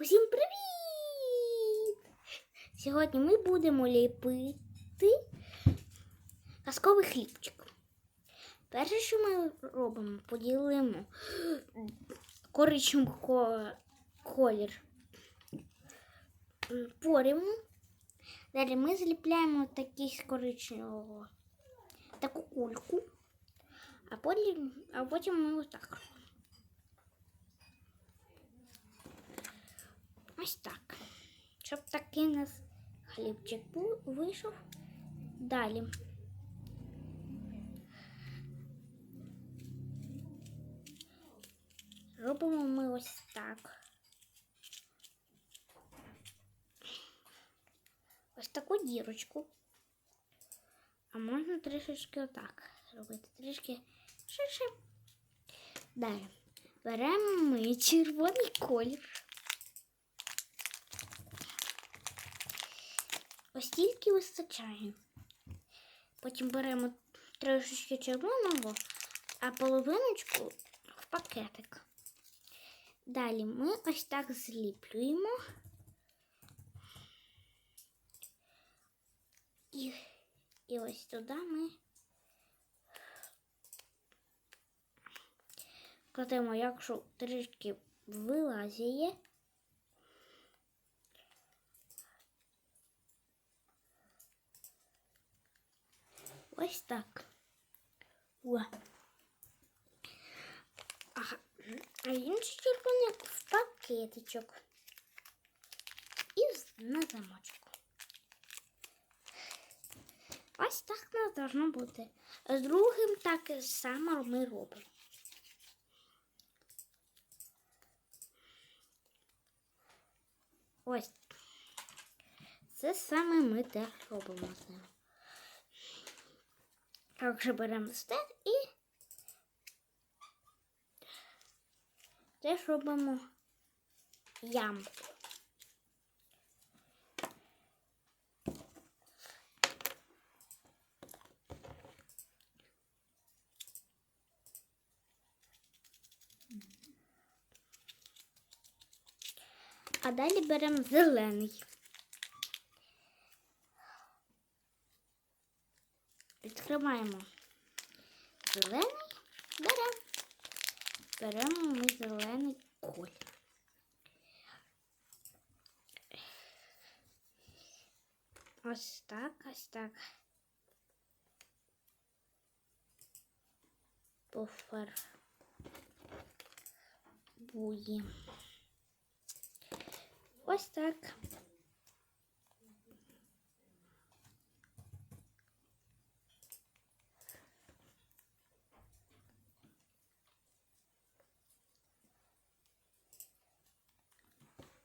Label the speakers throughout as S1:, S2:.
S1: Усім привіт! Сьогодні ми будемо ліпити казковий хлібчик. Перше, що ми робимо, поділимо коричневий колір порівну. Далі ми зліпляємо такий коричневого таку кульку, а потім, а потім ми отак. Ось так. Щоб такий у нас хлібчик вийшов. Далі. Робимо ми ось так. Ось таку дірочку. А можна трішечки отак робити. Трішки ширше. Далі. Беремо ми червоний колір. Ось тільки вистачає. Потім беремо трошечки червоного, а половиночку в пакетик. Далі ми ось так зліплюємо. І, і ось туди ми кладемо, якщо трішки вилазіє. Ось так. О. А інший червоний в пакетичок. І на замочку. Ось так нас должно бути. З другим так само ми робимо. Ось. Це саме ми теж робимо. Також беремо стек і теж робимо ямку. А далі беремо зелений. Відкриваємо зелений, беремо. Беремо ми зелений колір. Ось так, ось так. Пофарбуємо. Ось так.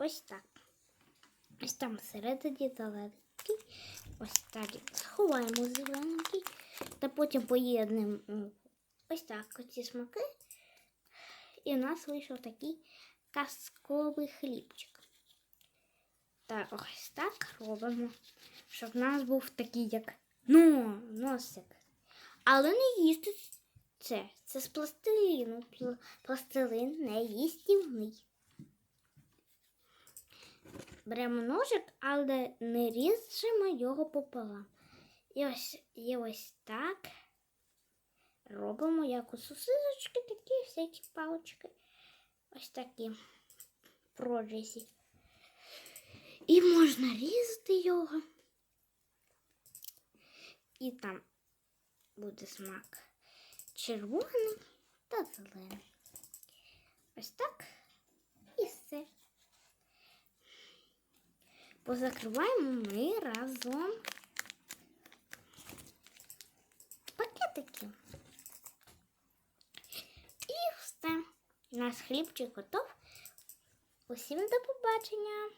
S1: Ось так. Ось там всередині зелененький. Ось так. Сховаємо зелененький. Та потім поєднуємо м, ось так оці смаки. І у нас вийшов такий казковий хлібчик. Та ось так робимо, щоб в нас був такий, як ну, носик. Але не їсти це. Це з пластиліну. Пластилин не їстівний. Беремо ножик, але не ріжемо його пополам. І ось, і ось так робимо як у сосисочки, такі всякі палочки. Ось такі прорізі. І можна різати його. І там буде смак червоний та зелений. Ось так і все. Позакриваємо ми разом пакетики. І все. Наш хлібчик готов. Усім до побачення!